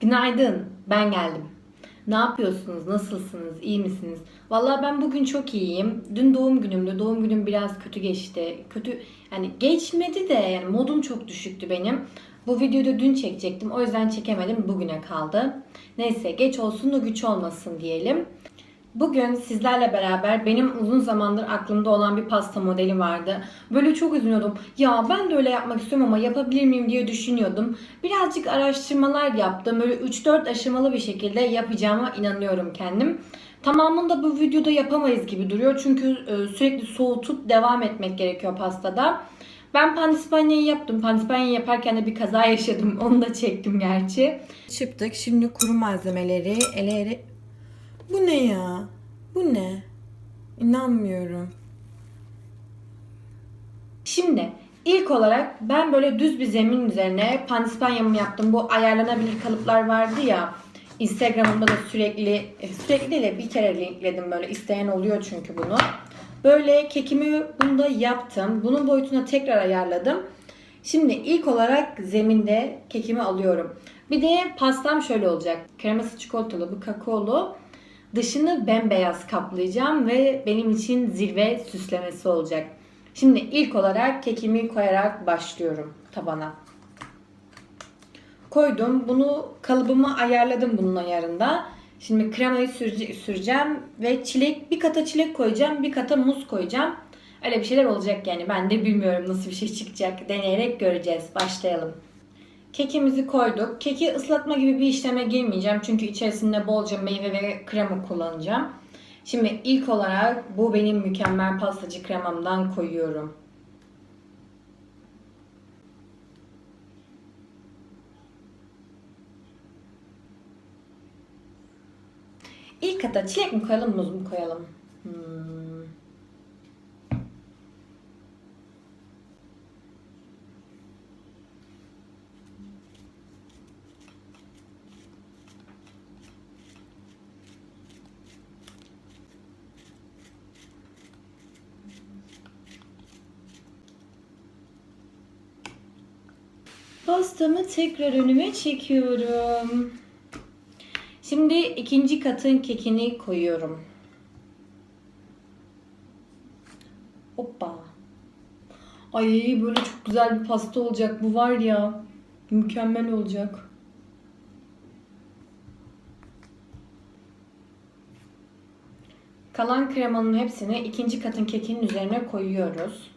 Günaydın, ben geldim. Ne yapıyorsunuz, nasılsınız, iyi misiniz? Vallahi ben bugün çok iyiyim. Dün doğum günümdü, doğum günüm biraz kötü geçti. Kötü, yani geçmedi de yani modum çok düşüktü benim. Bu videoyu da dün çekecektim, o yüzden çekemedim, bugüne kaldı. Neyse, geç olsun da güç olmasın diyelim. Bugün sizlerle beraber benim uzun zamandır aklımda olan bir pasta modeli vardı. Böyle çok üzülüyordum. Ya ben de öyle yapmak istiyorum ama yapabilir miyim diye düşünüyordum. Birazcık araştırmalar yaptım. Böyle 3-4 aşamalı bir şekilde yapacağıma inanıyorum kendim. Tamamını da bu videoda yapamayız gibi duruyor. Çünkü e, sürekli soğutup devam etmek gerekiyor pastada. Ben pandispanyayı yaptım. Pandispanyayı yaparken de bir kaza yaşadım. Onu da çektim gerçi. Çıktık. Şimdi kuru malzemeleri ele bu ne ya? Bu ne? İnanmıyorum. Şimdi ilk olarak ben böyle düz bir zemin üzerine pandispanyamı yaptım. Bu ayarlanabilir kalıplar vardı ya. Instagram'ımda da sürekli sürekli değil de bir kere linkledim böyle isteyen oluyor çünkü bunu. Böyle kekimi bunda yaptım. Bunun boyutuna tekrar ayarladım. Şimdi ilk olarak zeminde kekimi alıyorum. Bir de pastam şöyle olacak. Kreması çikolatalı, bu kakaolu. Dışını bembeyaz kaplayacağım ve benim için zirve süslemesi olacak. Şimdi ilk olarak kekimi koyarak başlıyorum tabana. Koydum. Bunu kalıbımı ayarladım bunun ayarında. Şimdi kremayı sürece- süreceğim ve çilek bir kata çilek koyacağım, bir kata muz koyacağım. Öyle bir şeyler olacak yani. Ben de bilmiyorum nasıl bir şey çıkacak. Deneyerek göreceğiz. Başlayalım. Kekimizi koyduk. Keki ıslatma gibi bir işleme girmeyeceğim. Çünkü içerisinde bolca meyve ve krema kullanacağım. Şimdi ilk olarak bu benim mükemmel pastacı kremamdan koyuyorum. İlk kata çilek mi koyalım, muz mu koyalım? Hmm. Pastamı tekrar önüme çekiyorum. Şimdi ikinci katın kekini koyuyorum. Hoppa. Ay böyle çok güzel bir pasta olacak bu var ya. Mükemmel olacak. Kalan kremanın hepsini ikinci katın kekinin üzerine koyuyoruz.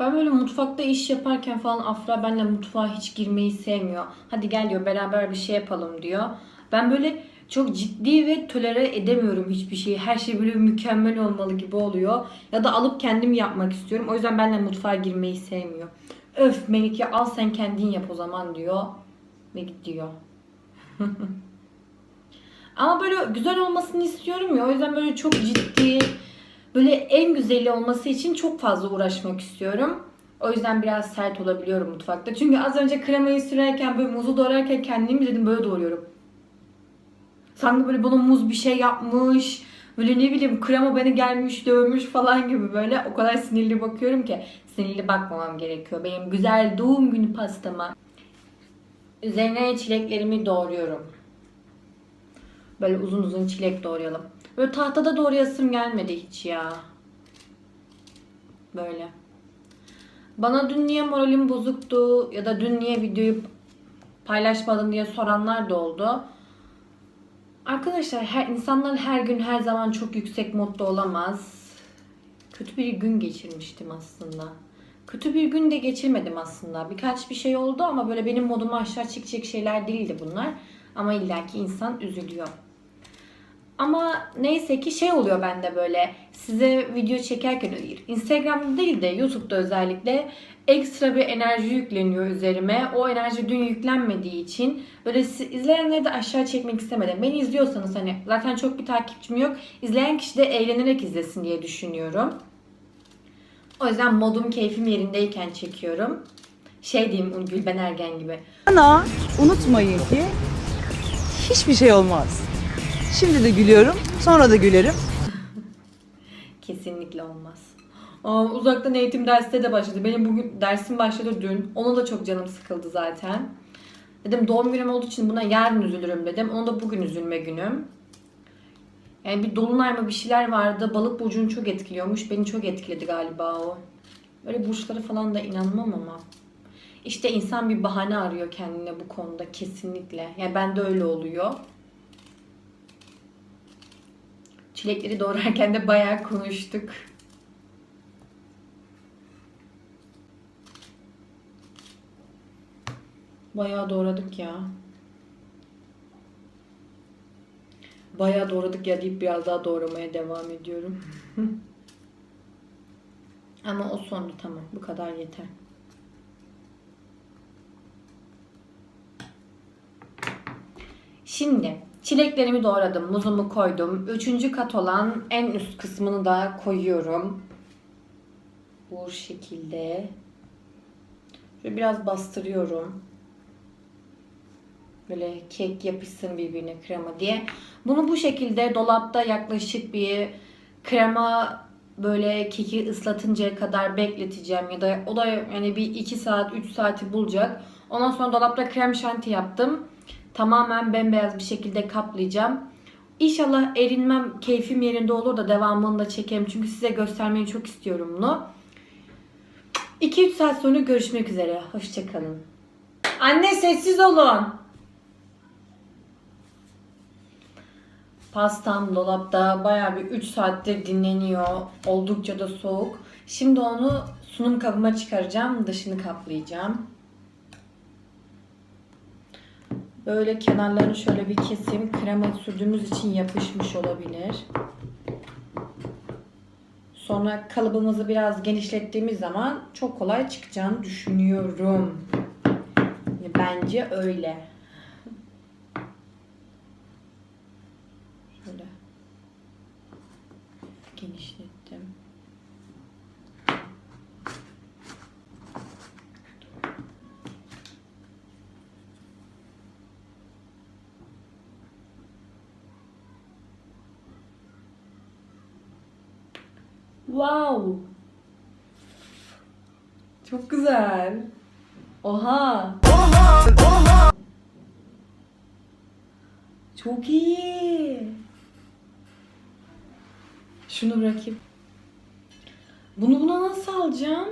Ben böyle mutfakta iş yaparken falan Afra benimle mutfağa hiç girmeyi sevmiyor. Hadi gel diyor beraber bir şey yapalım diyor. Ben böyle çok ciddi ve tolere edemiyorum hiçbir şeyi. Her şey böyle mükemmel olmalı gibi oluyor. Ya da alıp kendim yapmak istiyorum. O yüzden benimle mutfağa girmeyi sevmiyor. Öf Melike al sen kendin yap o zaman diyor. Ve gidiyor. Ama böyle güzel olmasını istiyorum ya. O yüzden böyle çok ciddi, böyle en güzeli olması için çok fazla uğraşmak istiyorum. O yüzden biraz sert olabiliyorum mutfakta. Çünkü az önce kremayı sürerken böyle muzu doğrarken kendimi dedim böyle doğruyorum. Sanki böyle bana muz bir şey yapmış. Böyle ne bileyim krema beni gelmiş dövmüş falan gibi böyle. O kadar sinirli bakıyorum ki. Sinirli bakmamam gerekiyor. Benim güzel doğum günü pastama. Üzerine çileklerimi doğruyorum. Böyle uzun uzun çilek doğrayalım. Böyle tahtada doğrayasım gelmedi hiç ya. Böyle. Bana dün niye moralim bozuktu ya da dün niye videoyu paylaşmadın diye soranlar da oldu. Arkadaşlar her, insanlar her gün her zaman çok yüksek modda olamaz. Kötü bir gün geçirmiştim aslında. Kötü bir gün de geçirmedim aslında. Birkaç bir şey oldu ama böyle benim modumu aşağı çekecek şeyler değildi bunlar. Ama illaki insan üzülüyor. Ama neyse ki şey oluyor bende böyle size video çekerken Instagram'da değil de YouTube'da özellikle ekstra bir enerji yükleniyor üzerime. O enerji dün yüklenmediği için böyle izleyenleri de aşağı çekmek istemedim. Beni izliyorsanız hani zaten çok bir takipçim yok. İzleyen kişi de eğlenerek izlesin diye düşünüyorum. O yüzden modum keyfim yerindeyken çekiyorum. Şey diyeyim Gülben Ergen gibi. Ama unutmayın ki hiçbir şey olmaz. Şimdi de gülüyorum, sonra da gülerim. Kesinlikle olmaz. Aa, uzaktan eğitim derste de başladı. Benim bugün dersim başladı dün. Ona da çok canım sıkıldı zaten. Dedim doğum günüm olduğu için buna yarın üzülürüm dedim. Ona da bugün üzülme günüm. Yani bir dolunay mı bir şeyler vardı. Balık burcunu çok etkiliyormuş. Beni çok etkiledi galiba o. Böyle burçlara falan da inanmam ama. İşte insan bir bahane arıyor kendine bu konuda kesinlikle. Yani bende öyle oluyor. Çilekleri doğrarken de bayağı konuştuk. Bayağı doğradık ya. Bayağı doğradık ya deyip biraz daha doğramaya devam ediyorum. Ama o sondu tamam. Bu kadar yeter. Şimdi çileklerimi doğradım, muzumu koydum. Üçüncü kat olan en üst kısmını da koyuyorum. Bu şekilde. Şöyle biraz bastırıyorum. Böyle kek yapışsın birbirine krema diye. Bunu bu şekilde dolapta yaklaşık bir krema böyle keki ıslatıncaya kadar bekleteceğim ya da o da yani bir 2 saat 3 saati bulacak. Ondan sonra dolapta krem şanti yaptım. Tamamen bembeyaz bir şekilde kaplayacağım. İnşallah erinmem keyfim yerinde olur da devamını da çekerim. Çünkü size göstermeyi çok istiyorum bunu. 2-3 saat sonra görüşmek üzere. Hoşçakalın. Anne sessiz olun. Pastam dolapta bayağı bir 3 saattir dinleniyor. Oldukça da soğuk. Şimdi onu sunum kabıma çıkaracağım. Dışını kaplayacağım. Böyle kenarlarını şöyle bir keseyim. Krema sürdüğümüz için yapışmış olabilir. Sonra kalıbımızı biraz genişlettiğimiz zaman çok kolay çıkacağını düşünüyorum. Yani Bence öyle. Şöyle genişlettim. Wow. Çok güzel. Oha. Çok iyi. Şunu bırakayım. Bunu buna nasıl alacağım?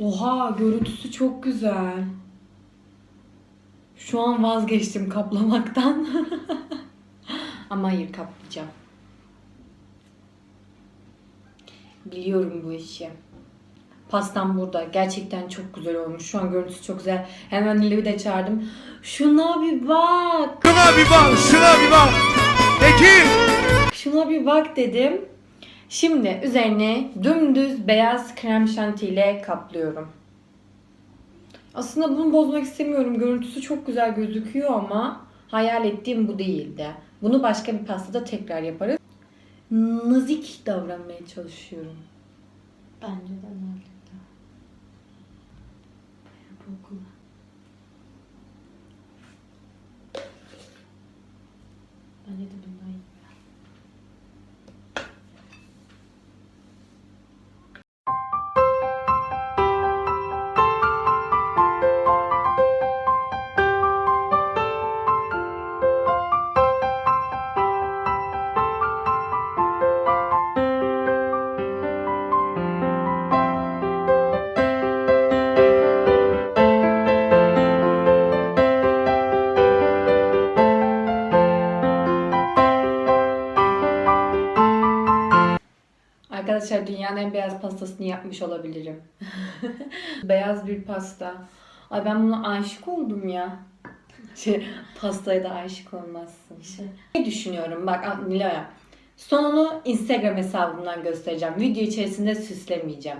Oha görüntüsü çok güzel. Şu an vazgeçtim kaplamaktan. Ama hayır kaplayacağım. Biliyorum bu işi. Pastam burada. Gerçekten çok güzel olmuş. Şu an görüntüsü çok güzel. Hemen Nilü'yü de çağırdım. Şuna bir bak. Şuna bir bak, şuna bir bak. Peki. Şuna bir bak dedim. Şimdi üzerine dümdüz beyaz krem şanti ile kaplıyorum. Aslında bunu bozmak istemiyorum. Görüntüsü çok güzel gözüküyor ama hayal ettiğim bu değildi. Bunu başka bir pastada tekrar yaparız. Nazik davranmaya çalışıyorum. Bence de nazik davran. Bence de bundan Arkadaşlar dünyanın en beyaz pastasını yapmış olabilirim. beyaz bir pasta. Ay ben buna aşık oldum ya. Şey, pastaya da aşık olmazsın. Ne düşünüyorum bak Nilo'ya. Sonunu Instagram hesabımdan göstereceğim. Video içerisinde süslemeyeceğim.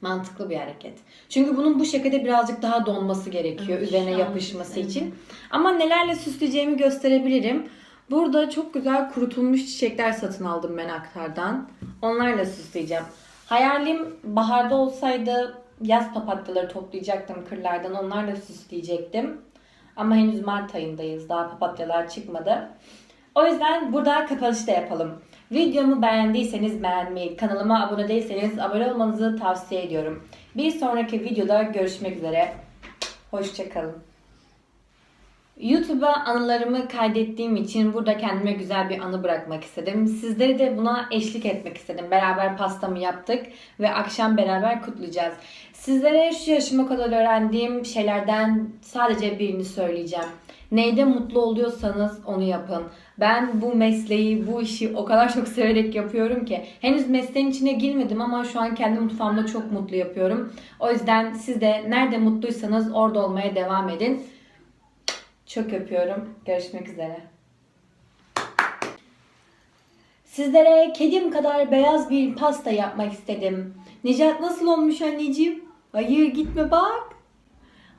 Mantıklı bir hareket. Çünkü bunun bu şekilde birazcık daha donması gerekiyor Evet, üzerine yapışması için. Ama nelerle süsleyeceğimi gösterebilirim. Burada çok güzel kurutulmuş çiçekler satın aldım ben aktardan. Onlarla süsleyeceğim. Hayalim baharda olsaydı yaz papatyaları toplayacaktım kırlardan. Onlarla süsleyecektim. Ama henüz Mart ayındayız. Daha papatyalar çıkmadı. O yüzden burada kapanış da yapalım. Videomu beğendiyseniz beğenmeyi, kanalıma abone değilseniz abone olmanızı tavsiye ediyorum. Bir sonraki videoda görüşmek üzere. Hoşçakalın. YouTube'a anılarımı kaydettiğim için burada kendime güzel bir anı bırakmak istedim. Sizleri de buna eşlik etmek istedim. Beraber pastamı yaptık ve akşam beraber kutlayacağız. Sizlere şu yaşıma kadar öğrendiğim şeylerden sadece birini söyleyeceğim. Neyde mutlu oluyorsanız onu yapın. Ben bu mesleği, bu işi o kadar çok severek yapıyorum ki. Henüz mesleğin içine girmedim ama şu an kendi mutfağımda çok mutlu yapıyorum. O yüzden siz de nerede mutluysanız orada olmaya devam edin. Çok öpüyorum. Görüşmek üzere. Sizlere kedim kadar beyaz bir pasta yapmak istedim. Necat nasıl olmuş anneciğim? Hayır gitme bak.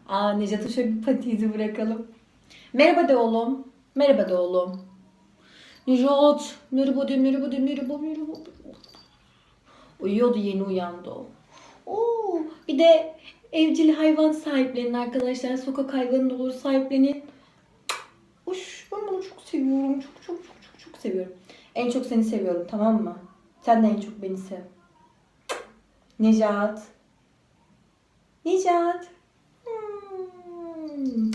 Aa Necat'a şöyle bir patizi bırakalım. Merhaba de oğlum. Merhaba de oğlum. Necat. Merhaba de merhaba de merhaba merhaba. Uyuyordu yeni uyandı o. Oo, bir de evcil hayvan sahiplenin arkadaşlar. Sokak hayvanı olur sahiplenin. Ben bunu çok seviyorum. Çok çok çok çok çok seviyorum. En çok seni seviyorum tamam mı? Sen de en çok beni sev. Necat. Necat. Hmm.